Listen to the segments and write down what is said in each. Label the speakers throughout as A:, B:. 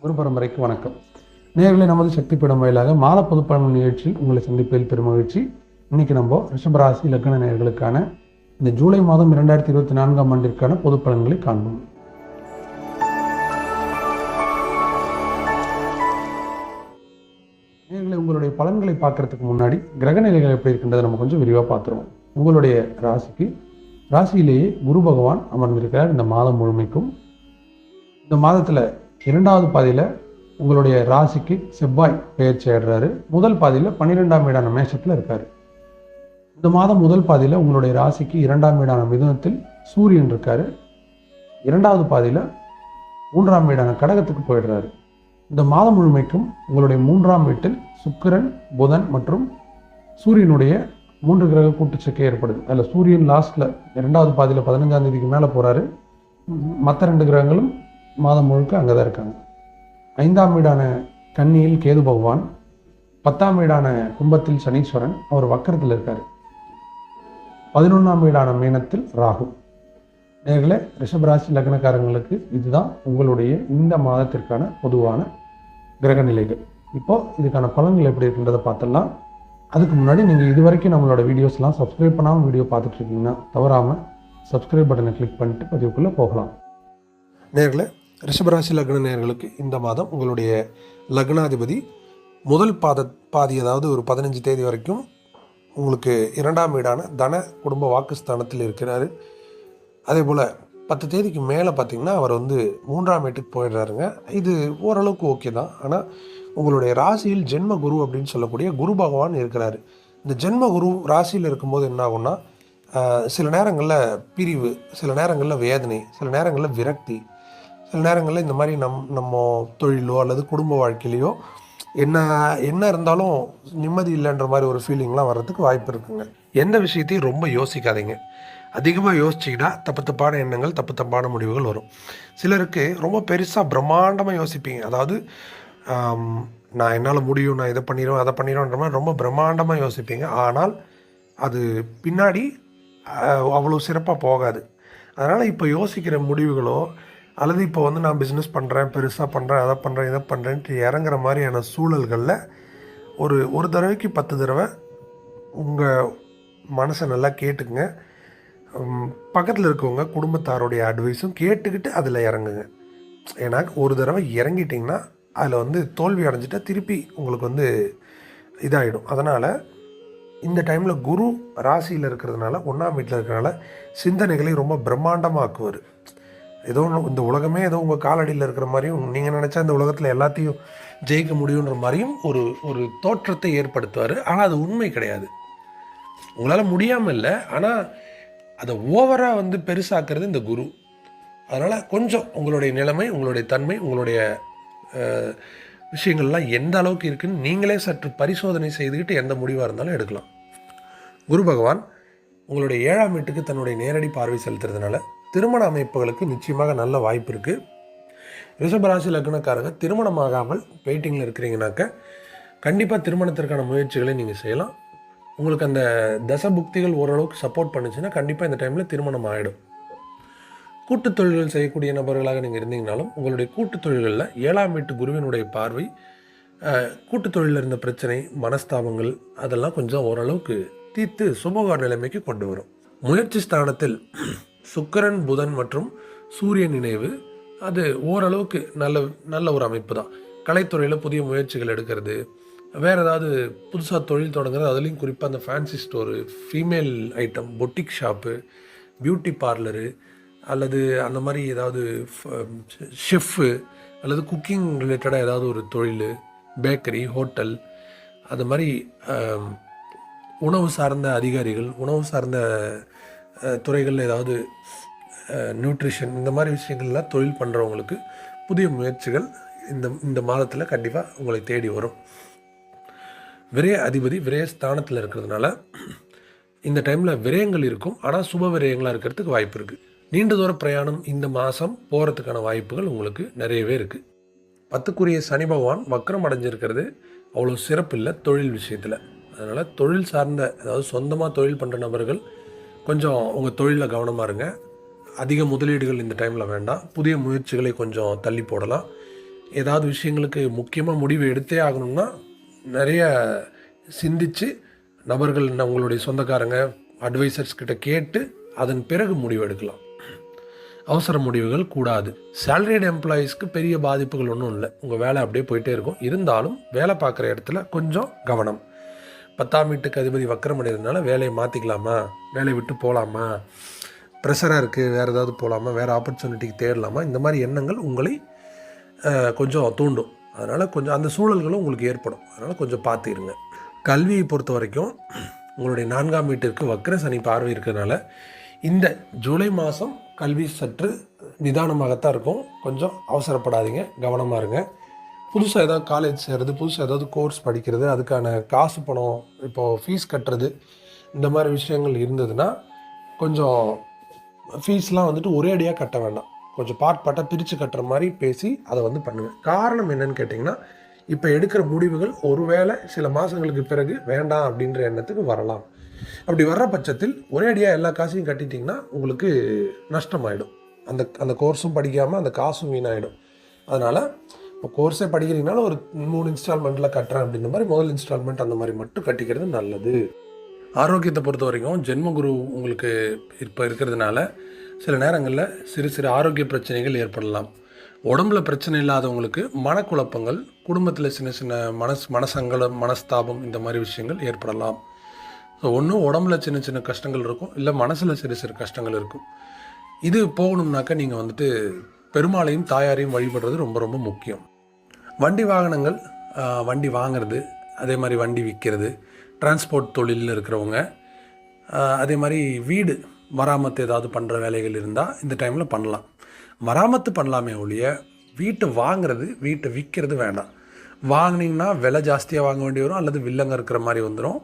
A: குரு பரம்பரைக்கு வணக்கம். நேர்களை நமது சக்தி பீடம் வாயிலாக மால பொதுப்பலன் நிகழ்ச்சியில் உங்களை சந்திப்பதில் பெரும் மகிழ்ச்சி. இன்னைக்கு நம்ம ரிஷபராசி லக்ன நேர்களுக்கான இந்த ஜூலை மாதம் இரண்டாயிரத்தி இருபத்தி நான்காம் ஆண்டிற்கான பொது பலன்களை காண்போம். நேர்களை உங்களுடைய பலன்களை பார்க்கறதுக்கு முன்னாடி கிரக நிலைகள் எப்படி இருக்கின்றதை நம்ம கொஞ்சம் விரிவாக பார்த்துருவோம். உங்களுடைய ராசிக்கு ராசியிலேயே குரு பகவான் அமர்ந்திருக்கிறார் இந்த மாதம் முழுமைக்கும். இந்த மாதத்தில் இரண்டாவது பாதியில் உங்களுடைய ராசிக்கு செவ்வாய் பெயர்ச்சி ஆடுறாரு முதல் பாதியில் பன்னிரெண்டாம் வீடான மேஷத்தில் இருக்கார். இந்த மாதம் முதல் பாதியில் உங்களுடைய ராசிக்கு இரண்டாம் வீடான மிதுனத்தில் சூரியன் இருக்கார். இரண்டாவது பாதியில் மூன்றாம் வீடான கடகத்துக்கு போயிடுறாரு. இந்த மாதம் முழுமைக்கும் உங்களுடைய மூன்றாம் வீட்டில் சுக்கிரன் புதன் மற்றும் சூரியனுடைய மூன்று கிரக கூட்டுச்சக்கை ஏற்படுது. அதில் சூரியன் லாஸ்ட்டில் இரண்டாவது பாதியில் பதினஞ்சாம் தேதிக்கு மேலே போகிறாரு மற்ற ரெண்டு கிரகங்களும் மாதம் முழுக்க அங்கே தான் இருக்காங்க. ஐந்தாம் வீடான கன்னியில் கேது பகவான் பத்தாம் வீடான கும்பத்தில் சனீஸ்வரன் அவர் வக்கரத்தில் இருக்கார். பதினொன்றாம் வீடான மீனத்தில் ராகு. நேர்களே ரிஷபராசி லக்னக்காரங்களுக்கு இதுதான் உங்களுடைய இந்த மாதத்திற்கான பொதுவான கிரக நிலைகள். இப்போது இதுக்கான பலன்கள் எப்படி இருக்குன்றதை பார்த்துடலாம். அதுக்கு முன்னாடி நீங்கள் இது வரைக்கும் நம்மளோட வீடியோஸ்லாம் சப்ஸ்கிரைப் பண்ணாமல் வீடியோ பார்த்துட்டு இருக்கீங்கன்னா தவறாமல் சப்ஸ்கிரைப் பட்டனை கிளிக் பண்ணிட்டு பதிவுக்குள்ளே போகலாம். நேர்களை ரிஷபராசி லக்ன நேர்களுக்கு இந்த மாதம் உங்களுடைய லக்னாதிபதி முதல் பாத பாதி அதாவது ஒரு பதினஞ்சு தேதி வரைக்கும் உங்களுக்கு இரண்டாம் வீடான தன குடும்ப வாக்குஸ்தானத்தில் இருக்கிறார். அதே போல் பத்து தேதிக்கு மேலே பார்த்தீங்கன்னா அவர் வந்து மூன்றாம் வீட்டுக்கு போயிடுறாருங்க. இது ஓரளவுக்கு ஓகே தான். ஆனால் உங்களுடைய ராசியில் ஜென்ம குரு அப்படின்னு சொல்லக்கூடிய குரு பகவான் இருக்கிறாரு. இந்த ஜென்ம குரு ராசியில் இருக்கும்போது என்ன ஆகும்னா சில நேரங்களில் பிரிவு சில நேரங்களில் வேதனை சில நேரங்களில் விரக்தி சில நேரங்களில் இந்த மாதிரி நம் நம்ம தொழிலோ அல்லது குடும்ப வாழ்க்கையிலையோ என்ன என்ன இருந்தாலும் நிம்மதி இல்லைன்ற மாதிரி ஒரு ஃபீலிங்லாம் வர்றதுக்கு வாய்ப்பு இருக்குங்க. எந்த விஷயத்தையும் ரொம்ப யோசிக்காதீங்க. அதிகமாக யோசிச்சிங்கன்னா தப்பு தப்பான எண்ணங்கள் தப்பு தப்பான முடிவுகள் வரும். சிலருக்கு ரொம்ப பெருசாக பிரம்மாண்டமாக யோசிப்பீங்க. அதாவது நான் என்னால் முடியும் நான் இதை பண்ணிடுவேன் அதை பண்ணிடுவேன்ற மாதிரி ரொம்ப பிரம்மாண்டமாக யோசிப்பீங்க. ஆனால் அது பின்னாடி அவ்வளோ சிறப்பாக போகாது. அதனால் இப்போ யோசிக்கிற முடிவுகளோ அல்லது இப்போ வந்து நான் பிஸ்னஸ் பண்ணுறேன் பெருசாக பண்ணுறேன் அதை பண்ணுறேன் இதை பண்ணுறேன்ட்டு இறங்குற மாதிரியான சூழல்களில் ஒரு ஒரு தடவைக்கு பத்து தடவை உங்கள் மனசை நல்லா கேட்டுக்குங்க. பக்கத்தில் இருக்கவங்க குடும்பத்தாருடைய அட்வைஸும் கேட்டுக்கிட்டு அதில் இறங்குங்க. ஏன்னா ஒரு தடவை இறங்கிட்டிங்கன்னா அதில் வந்து தோல்வி அடைஞ்சிட்டா திருப்பி உங்களுக்கு வந்து இதாகிடும் அதனால் இந்த டைமில் குரு ராசியில் இருக்கிறதுனால ஒன்றாம் வீட்டில் இருக்கிறனால சிந்தனைகளை ரொம்ப பிரம்மாண்டமாக்குவார். ஏதோ ஒன்று இந்த உலகமே ஏதோ உங்கள் காலடியில் இருக்கிற மாதிரியும் நீங்கள் நினச்சா இந்த உலகத்தில் எல்லாத்தையும் ஜெயிக்க முடியுன்ற மாதிரியும் ஒரு ஒரு தோற்றத்தை ஏற்படுத்துவார். ஆனால் அது உண்மை கிடையாது. உங்களால் முடியாமல் இல்லை. ஆனால் அதை ஓவராக வந்து பெருசாக்குறது இந்த குரு. அதனால் கொஞ்சம் உங்களுடைய நிலைமை உங்களுடைய தன்மை உங்களுடைய விஷயங்கள்லாம் எந்த அளவுக்கு இருக்குன்னு நீங்களே சற்று பரிசோதனை செய்துக்கிட்டு எந்த முடிவாக இருந்தாலும் எடுக்கலாம். குரு பகவான் உங்களுடைய ஏழாம் வீட்டுக்கு தன்னுடைய நேரடி பார்வை செலுத்துறதுனால திருமண அமைப்புகளுக்கு நிச்சயமாக நல்ல வாய்ப்பு இருக்குது ரிஷபராசி லக்னக்காரங்க திருமணமாகாமல் வெயிட்டிங்கில் இருக்கிறீங்கனாக்க கண்டிப்பாக திருமணத்திற்கான முயற்சிகளை நீங்கள் செய்யலாம். உங்களுக்கு அந்த தசபுக்திகள் ஓரளவுக்கு சப்போர்ட் பண்ணுச்சுன்னா கண்டிப்பாக இந்த டைமில் திருமணம் ஆகிடும் கூட்டுத் தொழில்கள் செய்யக்கூடிய நபர்களாக நீங்கள் இருந்தீங்கனாலும் உங்களுடைய கூட்டுத் தொழில்களில் ஏழாம் வீட்டு குருவினுடைய பார்வை அஹ், கூட்டுத் தொழிலில் இருந்த பிரச்சனை மனஸ்தாபங்கள் அதெல்லாம் கொஞ்சம் ஓரளவுக்கு தீர்த்து சுமூக நிலைமைக்கு கொண்டு வரும். முயற்சி ஸ்தானத்தில் சுக்கிரன் புதன் மற்றும் சூரியன் நினைவு அது ஓரளவுக்கு நல்ல நல்ல ஒரு அமைப்பு தான் கலைத்துறையில் புதிய முயற்சிகள் எடுக்கிறது. வேறு ஏதாவது புதுசாக தொழில் தொடங்குறது அதுலேயும் குறிப்பாக அந்த fancy store female item boutique shop beauty parlour அல்லது அந்த மாதிரி ஏதாவது um, ஷெஃப்பு அல்லது குக்கிங் ரிலேட்டடாக ஏதாவது ஒரு தொழில் பேக்கரி ஹோட்டல் அது மாதிரி um, உணவு சார்ந்த அதிகாரிகள் உணவு சார்ந்த துறைகளில் ஏதாவது நியூட்ரிஷன் இந்த மாதிரி விஷயங்கள்லாம் தொழில் பண்ணுறவங்களுக்கு புதிய முயற்சிகள் இந்த இந்த மாதத்தில் கண்டிப்பாக உங்களை தேடி வரும். விரய அதிபதி விரய ஸ்தானத்தில் இருக்கிறதுனால இந்த டைமில் விரயங்கள் இருக்கும். ஆனால் சுப விரயங்களாக இருக்கிறதுக்கு வாய்ப்பு இருக்குது நீண்ட தூர பிரயாணம் இந்த மாதம் போகிறதுக்கான வாய்ப்புகள் உங்களுக்கு நிறையவே இருக்குது பத்துக்குரிய சனி பகவான் வக்கரம் அடைஞ்சிருக்கிறது. அவ்வளோ சிறப்பு இல்லை தொழில் விஷயத்தில். அதனால் தொழில் சார்ந்த அதாவது சொந்தமாக தொழில் பண்ணுற நபர்கள் கொஞ்சம் உங்கள் தொழிலில் கவனமாக இருங்க. அதிக முதலீடுகள் இந்த டைமில் வேண்டாம். புதிய முயற்சிகளை கொஞ்சம் தள்ளி போடலாம்.
B: ஏதாவது விஷயங்களுக்கு முக்கியமாக முடிவு எடுத்தே ஆகணும்னா நிறைய சிந்திச்சு நபர்கள் உங்களுடைய சொந்தக்காரங்க அட்வைசர்ஸ் கிட்ட கேட்டு அதன் பிறகு முடிவு எடுக்கலாம். அவசர முடிவுகள் கூடாது. சேலரிடு எம்ப்ளாயீஸ்க்கு பெரிய பாதிப்புகள் ஒன்றும் இல்லை. உங்கள் வேலை அப்படியே போயிட்டே இருக்கும். இருந்தாலும் வேலை பார்க்குற இடத்துல கொஞ்சம் கவனம். பத்தாம் வீட்டுக்கு அதிபதி வக்கரம் அடைகிறதுனால வேலையை மாற்றிக்கலாமா வேலையை விட்டு போகலாமா ப்ரெஷராக இருக்குது வேறு ஏதாவது போகலாமா வேறு ஆப்பர்ச்சுனிட்டிக்கு தேடலாமா? இந்த மாதிரி எண்ணங்கள் உங்களை கொஞ்சம் தூண்டும். அதனால் கொஞ்சம் அந்த சூழல்களும் உங்களுக்கு ஏற்படும். அதனால் கொஞ்சம் பார்த்துருங்க கல்வியை பொறுத்த வரைக்கும் உங்களுடைய நான்காம் வீட்டிற்கு வக்கர சனி பார்வை இருக்கிறதுனால இந்த ஜூலை மாதம் கல்வி சற்று நிதானமாகத்தான் இருக்கும். கொஞ்சம் அவசரப்படாதீங்க கவனமாக இருங்க. புதுசாக ஏதாவது காலேஜ் சேர்றது புதுசாக ஏதாவது கோர்ஸ் படிக்கிறது அதுக்கான காசு பணம் இப்போது ஃபீஸ் கட்டுறது இந்த மாதிரி விஷயங்கள் இருந்ததுன்னா கொஞ்சம் ஃபீஸ்லாம் வந்துட்டு ஒரே அடியாக கட்ட வேண்டாம். கொஞ்சம் பார்ட் பார்ட்டாக பிரித்து கட்டுற மாதிரி பேசி அதை வந்து பண்ணுவேன் காரணம் என்னன்னு கேட்டிங்கன்னா இப்போ எடுக்கிற முடிவுகள் ஒருவேளை சில மாதங்களுக்கு பிறகு வேண்டாம் அப்படின்ற எண்ணத்துக்கு வரலாம். அப்படி வர்ற பட்சத்தில் ஒரே அடியாக எல்லா காசையும் கட்டிட்டிங்கன்னா உங்களுக்கு நஷ்டமாயிடும். அந்த அந்த கோர்ஸும் படிக்காமல் அந்த காசும் வீணாயிடும். அதனால் இப்போ கோர்ஸே படிக்கிறீங்கனாலும் ஒரு மூணு இன்ஸ்டால்மெண்ட்டில் கட்டுறேன் அப்படின்ற மாதிரி முதல் இன்ஸ்டால்மெண்ட் அந்த மாதிரி மட்டும் கட்டிக்கிறது நல்லது. ஆரோக்கியத்தை பொறுத்த வரைக்கும் ஜென்மகுரு உங்களுக்கு இப்போ இருக்கிறதுனால சில நேரங்களில் சிறு சிறு ஆரோக்கிய பிரச்சனைகள் ஏற்படலாம். உடம்புல பிரச்சனை இல்லாதவங்களுக்கு மனக்குழப்பங்கள் குடும்பத்தில் சின்ன சின்ன மனஸ் மனசங்கலம் மனஸ்தாபம் இந்த மாதிரி விஷயங்கள் ஏற்படலாம். ஸோ ஒன்றும் உடம்புல சின்ன சின்ன கஷ்டங்கள் இருக்கும் இல்லை மனசில் சிறு சிறு கஷ்டங்கள் இருக்கும். இது போகணும்னாக்கா நீங்கள் வந்துட்டு பெருமாளையும் தாயாரையும் வழிபடுறது ரொம்ப ரொம்ப முக்கியம். வண்டி வாகனங்கள் வண்டி வாங்கிறது அதே மாதிரி வண்டி விற்கிறது டிரான்ஸ்போர்ட் தொழிலில் இருக்கிறவங்க அதே மாதிரி வீடு மராமத்து ஏதாவது பண்ணுற வேலைகள் இருந்தால் இந்த டைமில் பண்ணலாம். மராமத்து பண்ணலாமே ஒழிய வீட்டை வாங்குறது வீட்டை விற்கிறது வேண்டாம். வாங்கினீங்கன்னா விலை ஜாஸ்தியாக வாங்க வேண்டி வரும் அல்லது வில்லங்க இருக்கிற மாதிரி வந்துடும்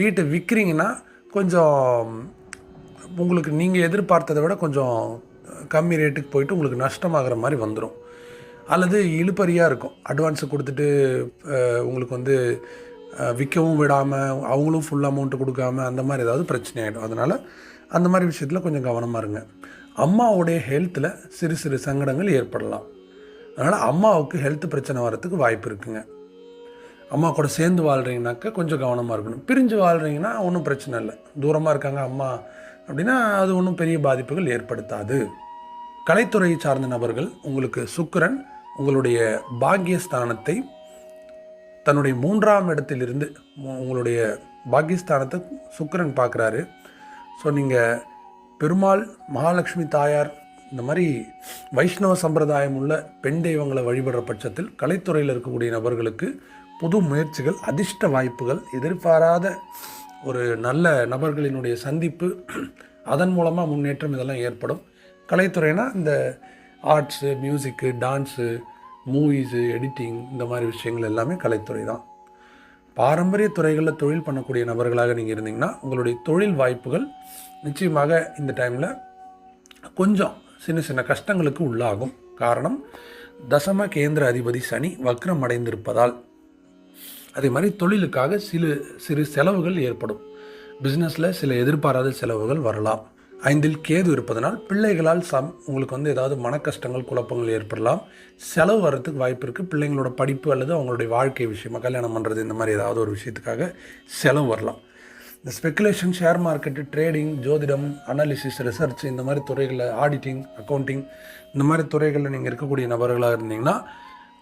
B: வீட்டை விற்கிறீங்கன்னா கொஞ்சம் உங்களுக்கு நீங்கள் எதிர்பார்த்ததை விட கொஞ்சம் கம்மி ரேட்டுக்கு போயிட்டு உங்களுக்கு நஷ்டமாகிற மாதிரி வந்துடும் அல்லது இழுப்பறியாக இருக்கும். அட்வான்ஸை கொடுத்துட்டு உங்களுக்கு வந்து விற்கவும் விடாமல் அவங்களும் ஃபுல் அமௌண்ட்டு கொடுக்காம அந்த மாதிரி ஏதாவது பிரச்சனை ஆகிடும் அதனால் அந்த மாதிரி விஷயத்தில் கொஞ்சம் கவனமாக இருங்க. அம்மாவுடைய ஹெல்த்தில் சிறு சிறு சங்கடங்கள் ஏற்படலாம். அதனால் அம்மாவுக்கு ஹெல்த் பிரச்சனை வரத்துக்கு வாய்ப்பு இருக்குங்க. அம்மா கூட சேர்ந்து வாழ்கிறீங்கனாக்கா கொஞ்சம் கவனமாக இருக்கணும். பிரிஞ்சு வாழ்கிறீங்கன்னா ஒன்றும் பிரச்சனை இல்லை. தூரமாக இருக்காங்க அம்மா அப்படின்னா அது ஒன்றும் பெரிய பாதிப்புகள் ஏற்படுத்தாது. கலைத்துறையை சார்ந்த நபர்கள் உங்களுக்கு சுக்கரன் உங்களுடைய பாக்கியஸ்தானத்தை தன்னுடைய மூன்றாம் இடத்திலிருந்து உங்களுடைய பாக்கியஸ்தானத்தை சுக்கரன் பார்க்குறாரு. ஸோ நீங்கள் பெருமாள் மகாலட்சுமி தாயார் இந்த மாதிரி வைஷ்ணவ சம்பிரதாயம் உள்ள பெண் தெய்வங்களை வழிபடுற பட்சத்தில் கலைத்துறையில் இருக்கக்கூடிய நபர்களுக்கு புது முயற்சிகள் அதிர்ஷ்ட வாய்ப்புகள் எதிர்பாராத ஒரு நல்ல நபர்களினுடைய சந்திப்பு அதன் மூலமாக முன்னேற்றம் இதெல்லாம் ஏற்படும். கலைத்துறைனா இந்த arts music dance movies editing இந்த மாதிரி விஷயங்கள் எல்லாமே கலைத்துறை தான். பாரம்பரிய துறைகளில் தொழில் பண்ணக்கூடிய நபர்களாக நீங்கள் இருந்தீங்கன்னா உங்களுடைய தொழில் வாய்ப்புகள் நிச்சயமாக இந்த டைமில் கொஞ்சம் சின்ன சின்ன கஷ்டங்களுக்கு உள்ளாகும். காரணம் தசம கேந்திர அதிபதி சனி வக்ரம் அடைந்திருப்பதால். அதே மாதிரி தொழிலுக்காக சில சிறு செலவுகள் ஏற்படும். பிஸ்னஸில் சில எதிர்பாராத செலவுகள் வரலாம். ஐந்தில் கேது இருப்பதனால் பிள்ளைகளால் சம் உங்களுக்கு வந்து ஏதாவது மன கஷ்டங்கள் குழப்பங்கள் ஏற்படலாம். செலவு வர்றதுக்கு வாய்ப்பு இருக்குது பிள்ளைங்களோட படிப்பு அல்லது அவங்களுடைய வாழ்க்கை விஷயமாக கல்யாணம் பண்ணுறது இந்த மாதிரி ஏதாவது ஒரு விஷயத்துக்காக செலவு வரலாம். இந்த ஸ்பெகுலேஷன் ஷேர் மார்க்கெட்டு ட்ரேடிங் ஜோதிடம் அனாலிசிஸ் ரிசர்ச் இந்த மாதிரி துறைகளில் ஆடிட்டிங் அக்கௌண்டிங் இந்த மாதிரி துறைகளில் நீங்கள் இருக்கக்கூடிய நபர்களாக இருந்தீங்கன்னா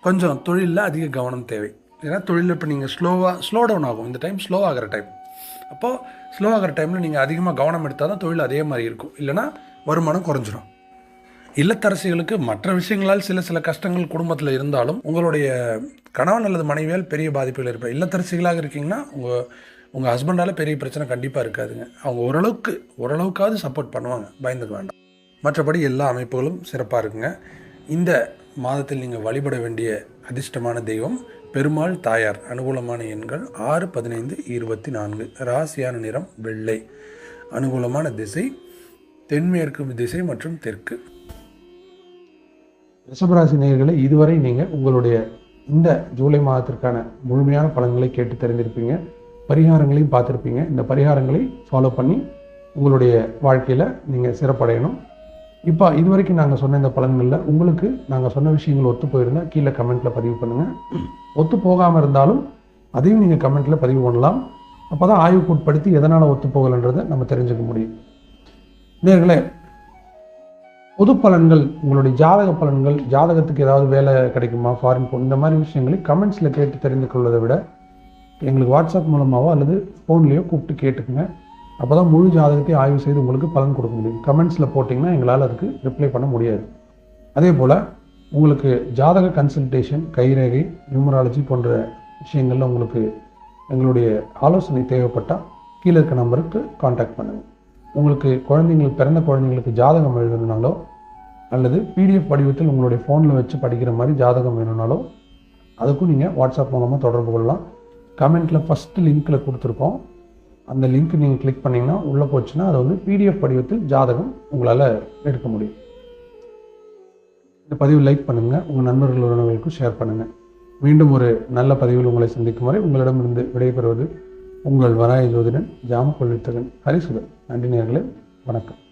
B: கொஞ்சம் தொழிலில் அதிக கவனம் தேவை. ஏன்னா தொழிலில் இப்போ நீங்கள் ஸ்லோவாக ஸ்லோ டவுன் ஆகும். இந்த டைம் ஸ்லோ ஆகிற டைம் அப்போது ஸ்லோ ஆகிற டைமில் நீங்கள் அதிகமாக கவனம் எடுத்தால் தான் தொழில் அதே மாதிரி இருக்கும். இல்லைன்னா வருமானம் குறைஞ்சிரும். இல்லத்தரசிகளுக்கு மற்ற விஷயங்களால் சில சில கஷ்டங்கள் குடும்பத்தில் இருந்தாலும் உங்களுடைய கணவன் அல்லது மனைவியால் பெரிய பாதிப்புகள் இருப்பார் இல்லத்தரசிகளாக இருக்கீங்கன்னா உங்கள் உங்கள் ஹஸ்பண்டால் பெரிய பிரச்சனை கண்டிப்பாக இருக்காதுங்க. அவங்க ஓரளவுக்கு ஓரளவுக்காவது சப்போர்ட் பண்ணுவாங்க. பயந்துக்க வேண்டாம். மற்றபடி எல்லா அமைப்புகளும் சிறப்பாக இருக்குங்க. இந்த மாதத்தில் நீங்கள் வழிபட வேண்டிய அதிர்ஷ்டமான தெய்வம் பெருமாள் தாயார். அனுகூலமான எண்கள் ஆறு பதினைந்து இருபத்தி நான்கு. ராசியான நிறம் வெள்ளை. அனுகூலமான திசை தென்மேற்கு திசை மற்றும் தெற்கு.
A: ரிஷபராசி நேர்களை இதுவரை நீங்கள் உங்களுடைய இந்த ஜூலை மாதத்திற்கான முழுமையான பலன்களை கேட்டு தெரிந்திருப்பீங்க. பரிகாரங்களையும் பார்த்துருப்பீங்க. இந்த பரிகாரங்களை ஃபாலோ பண்ணி உங்களுடைய வாழ்க்கையில் நீங்கள் சிறப்படையணும். இப்போ இது வரைக்கும் நாங்கள் சொன்ன இந்த பலன்களில் உங்களுக்கு நாங்கள் சொன்ன விஷயங்கள் ஒத்து போயிருந்தால் கீழே கமெண்ட்டில் பதிவு பண்ணுங்கள் ஒத்து போகாமல் இருந்தாலும் அதையும் நீங்கள் கமெண்ட்டில் பதிவு பண்ணலாம். அப்போ தான் ஆய்வுக்குட்படுத்தி எதனால் ஒத்து போகலைன்றதை நம்ம தெரிஞ்சுக்க முடியும். நேர்களே பொது பலன்கள் உங்களுடைய ஜாதக பலன்கள் ஜாதகத்துக்கு ஏதாவது வேலை கிடைக்குமா? ஃபாரின் போ இந்த மாதிரி விஷயங்களை கமெண்ட்ஸில் கேட்டு தெரிந்து கொள்வதை விட எங்களுக்கு வாட்ஸ்அப் மூலமாகவோ அல்லது ஃபோன்லேயோ கூப்பிட்டு கேட்டுக்குங்க. அப்போ தான் முழு ஜாதகத்தையும் ஆய்வு செய்து உங்களுக்கு பலன் கொடுக்க முடியும். கமெண்ட்ஸில் போட்டிங்கன்னா எங்களால் அதுக்கு ரிப்ளை பண்ண முடியாது. அதே போல் உங்களுக்கு ஜாதக கன்சல்டேஷன் கைரேகை நியூமராலஜி போன்ற விஷயங்களில் உங்களுக்கு எங்களுடைய ஆலோசனை தேவைப்பட்டால் கீழே இருக்க நம்பருக்கு காண்டாக்ட் பண்ணுங்கள் உங்களுக்கு குழந்தைங்களுக்கு பிறந்த குழந்தைங்களுக்கு ஜாதகம் எழுதணுனாலோ அல்லது பிடிஎஃப் வடிவத்தில் உங்களுடைய ஃபோனில் வச்சு படிக்கிற மாதிரி ஜாதகம் வேணும்னாலோ அதுக்கும் நீங்கள் வாட்ஸ்அப் மூலமாக தொடர்பு கொள்ளலாம். கமெண்ட்டில் ஃபஸ்ட்டு லிங்க்கில் கொடுத்துருக்கோம். அந்த லிங்க் நீங்கள் கிளிக் பண்ணிங்கன்னா உள்ளே போச்சுன்னா அது வந்து பிடிஎஃப் படிவத்தில் ஜாதகம் உங்களால் எடுக்க முடியும். இந்த பதிவு லைக் பண்ணுங்கள் உங்கள் நண்பர்கள் உறவினர்களுக்கும் ஷேர் பண்ணுங்கள் மீண்டும் ஒரு நல்ல பதிவில் உங்களை சந்திக்கும் வரை உங்களிடமிருந்து விடைபெறுவது உங்கள் வராய ஜோதிடன் ஜாம கொள்வித்தகன் ஹரிசுதன். நன்றி நேர்களே வணக்கம்.